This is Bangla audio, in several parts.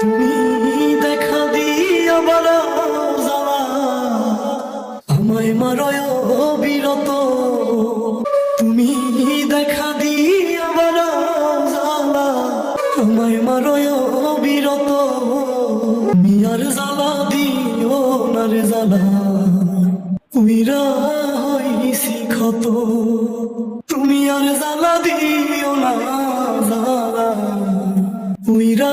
তুমি দেখা দিয়া জ্বালা আমায় মারয় বিরত। তুমি দেখা দিয়া জ্বালা আমায় মারয় বিরত। তুমি আর জ্বালা দিও না রে জ্বালা। উইরা হইছি ক্ষত। তুমি আর জ্বালা দিও না জ্বালা। উইরা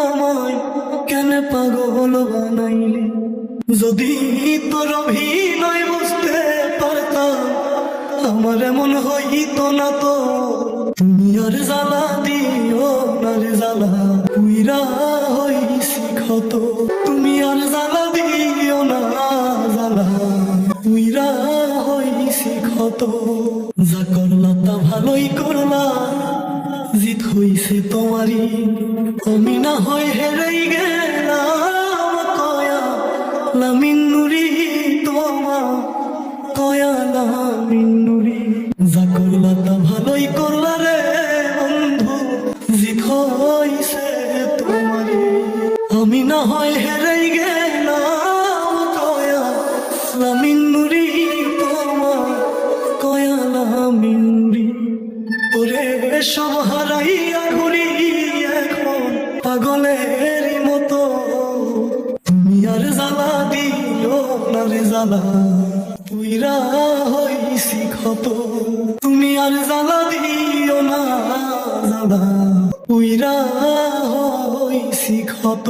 আমায় কেন পাগল বানাইলি? যদি তোর অভিনয় বুঝতে পারতাম, আমার এমন হইতো না তো। তুমি আর জ্বালা দিও না রে জ্বালা পুইরা হইছি ক্ষত। তুমি আর জ্বালা দিও না জ্বালা পুইরা হইছি ক্ষত। যা করলা তা ভালোই করলা হইছে তোমারই। আমি না হয় হেরাই গেলাম কয়া লামিন নুরি, তোমা কয়া লামিন নুরি। যা করলা তা ভালোই করলা রে বন্ধু, জিত হইছে তোমারি আমি না হয় হেরেই সব হারাইয়া ঘুরি এখন পাগলের মতো। তুমি আর জ্বালা দিও না রে জ্বালা তুইরা হইছি ক্ষত। তুমি আর জ্বালা দিও না জ্বালা উইরা হইছি ক্ষত।